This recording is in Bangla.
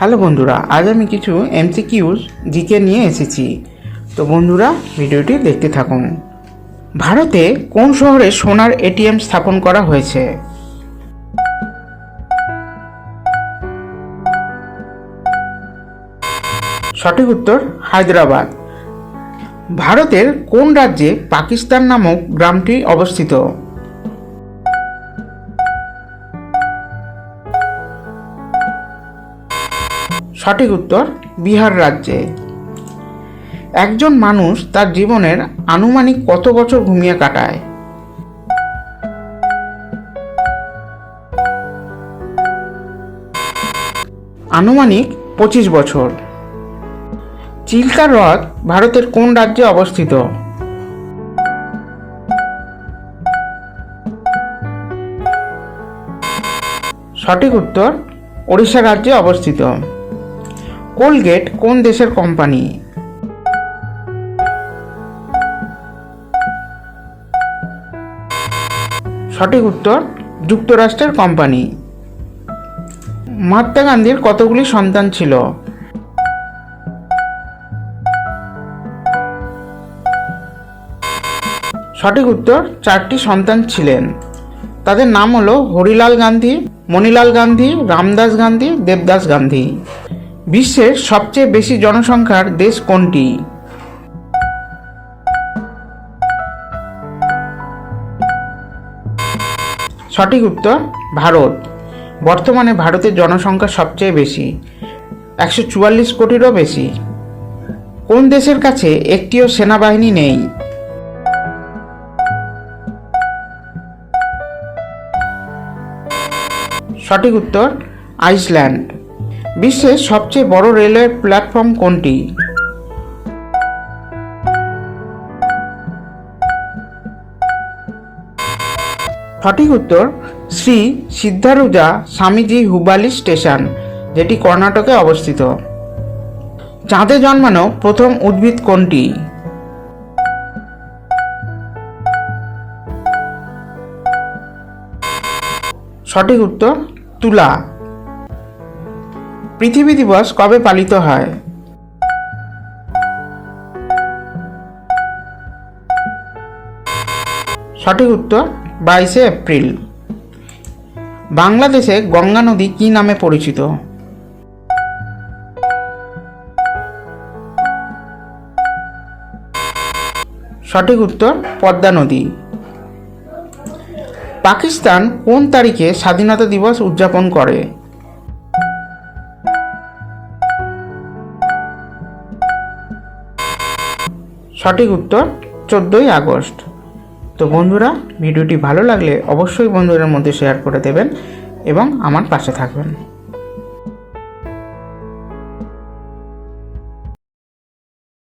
হ্যালো বন্ধুরা, আজ আমি কিছু এমসিকিউজ জিকে নিয়ে এসেছি। তো বন্ধুরা, ভিডিওটি দেখতে থাকুন। ভারতে কোন শহরে সোনার এটিএম স্থাপন করা হয়েছে? সঠিক উত্তর, হায়দ্রাবাদ। ভারতের কোন রাজ্যে পাকিস্তান নামক গ্রামটি অবস্থিত? সঠিক উত্তর বিহার রাজ্যে। একজন মানুষ তার জীবনের আনুমানিক কত বছর ঘুমিয়ে কাটায়? আনুমানিক পঁচিশ বছর। চিল্কা হ্রদ ভারতের কোন রাজ্যে অবস্থিত? সঠিক উত্তর ওড়িশা রাজ্যে অবস্থিত। কোলগেট কোন দেশের কোম্পানি? সঠিক উত্তর, যুক্তরাষ্ট্রের কোম্পানি। মহাত্মা গান্ধীর কতগুলি সন্তান ছিল? সঠিক উত্তর, চারটি সন্তান ছিলেন। তাদের নাম হলো হরিলাল গান্ধী মণিলাল গান্ধী, রামদাস গান্ধী, দেবদাস গান্ধী। বিশ্বের সবচেয়ে বেশি জনসংখ্যার দেশ কোনটি? সঠিক উত্তর, ভারত। বর্তমানে ভারতের জনসংখ্যা সবচেয়ে বেশি, একশো চুয়াল্লিশ কোটিরও বেশি। কোন দেশের কাছে একটিও সেনাবাহিনী নেই? সঠিক উত্তর, আইসল্যান্ড। বিশ্বের সবচেয়ে বড় রেলওয়ে প্ল্যাটফর্ম কোনটি? সঠিক উত্তর, শ্রী সিদ্ধারুজা স্বামীজি হুবালি স্টেশন, যেটি কর্ণাটকে অবস্থিত। চাঁদে জন্মানো প্রথম উদ্ভিদ কোনটি? সঠিক উত্তর, তুলা। পৃথিবী দিবস কবে পালিত হয়? সঠিক উত্তর, বাইশে এপ্রিল। বাংলাদেশে গঙ্গা নদী কি নামে পরিচিত? সঠিক উত্তর, পদ্মা নদী। পাকিস্তান কোন তারিখে স্বাধীনতা দিবস উদযাপন করে? সঠিক উত্তর চোদ্দোই আগস্ট। তো বন্ধুরা, ভিডিওটি ভালো লাগলে অবশ্যই বন্ধুদের মধ্যে শেয়ার করে দেবেন এবং আমার পাশে থাকবেন।